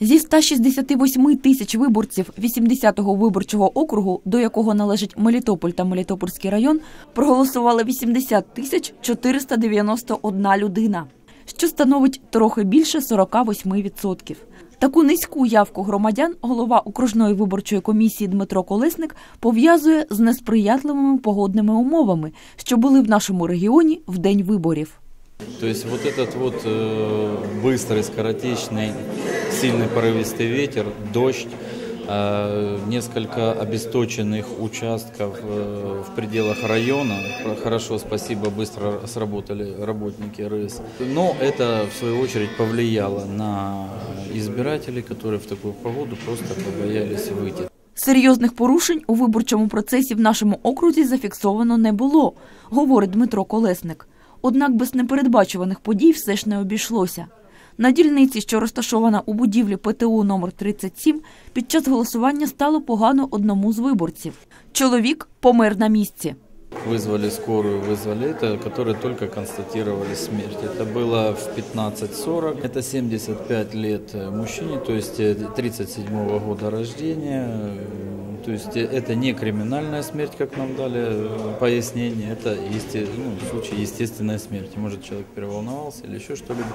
Зі 168 тисяч виборців 80-го виборчого округу, до якого належить Мелітополь та Мелітопольський район, проголосували 80 тисяч 491 людина, що становить трохи більше 48%. Таку низьку явку громадян голова окружної виборчої комісії Дмитро Колесник пов'язує з несприятливими погодними умовами, що були в нашому регіоні в день виборів. То есть вот этот вот э, быстрый, скоротечный, сильный порывистый ветер, дождь, э, несколько обесточенных участков э, в пределах района. Хорошо, спасибо, быстро сработали работники РС. Но это, в свою очередь, повлияло на избирателей, которые в такую погоду просто побоялись выйти. Серйозних порушень у виборчому процесі в нашому окрузі зафіксовано не було, говорить Дмитро Колесник. Однак без непередбачуваних подій все ж не обійшлося. На дільниці, що розташована у будівлі ПТУ номер 37, під час голосування стало погано одному з виборців. Чоловік помер на місці. Вызвали скорую, вызвали это, которые только констатировали смерть. Это было в 15.40. Это 75 лет э, мужчине, то есть э, 37 года рождения. Э, То есть э, это не криминальная смерть, как нам дали э, пояснение. Это есте- ну, случай естественной смерти. Может, человек переволновался или еще что-либо.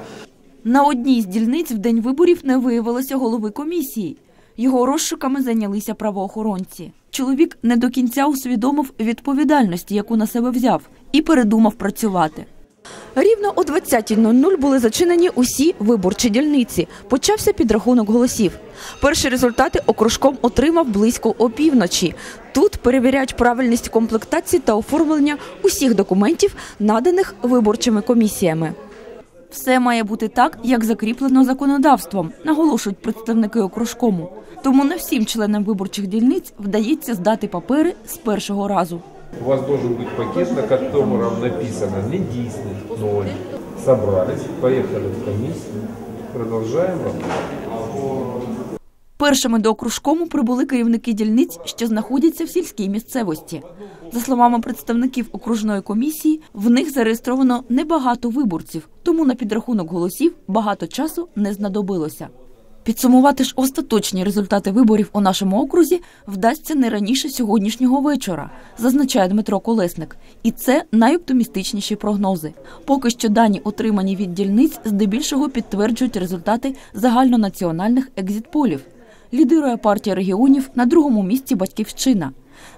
На одній з дільниць в день виборів не виявилося голови комісії. Його розшуками зайнялися правоохоронці. Чоловік не до кінця усвідомив відповідальності, яку на себе взяв, і передумав працювати. Рівно о 20.00 були зачинені усі виборчі дільниці. Почався підрахунок голосів. Перші результати окружком отримав близько опівночі. Тут перевіряють правильність комплектації та оформлення усіх документів, наданих виборчими комісіями. Все має бути так, як закріплено законодавством, наголошують представники окружкому. Тому не всім членам виборчих дільниць вдається здати папери з першого разу. У вас должен бути пакет, на якому написано «недейственный ноль». Собрались, поїхали в комісію, продолжаем работу. Першими до окружкому прибули керівники дільниць, що знаходяться в сільській місцевості. За словами представників окружної комісії, в них зареєстровано небагато виборців, тому на підрахунок голосів багато часу не знадобилося. Підсумувати ж остаточні результати виборів у нашому окрузі вдасться не раніше сьогоднішнього вечора, зазначає Дмитро Колесник. І це найоптимістичніші прогнози. Поки що дані, отримані від дільниць, здебільшого підтверджують результати загальнонаціональних екзитполів. Лідирує партія регіонів на другому місці Батьківщина.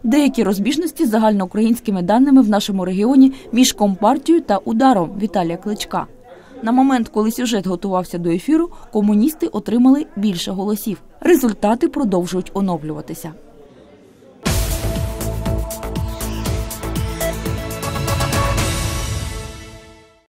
Деякі розбіжності з загальноукраїнськими даними в нашому регіоні між компартією та ударом Віталія Кличка. На момент, коли сюжет готувався до ефіру, комуністи отримали більше голосів. Результати продовжують оновлюватися.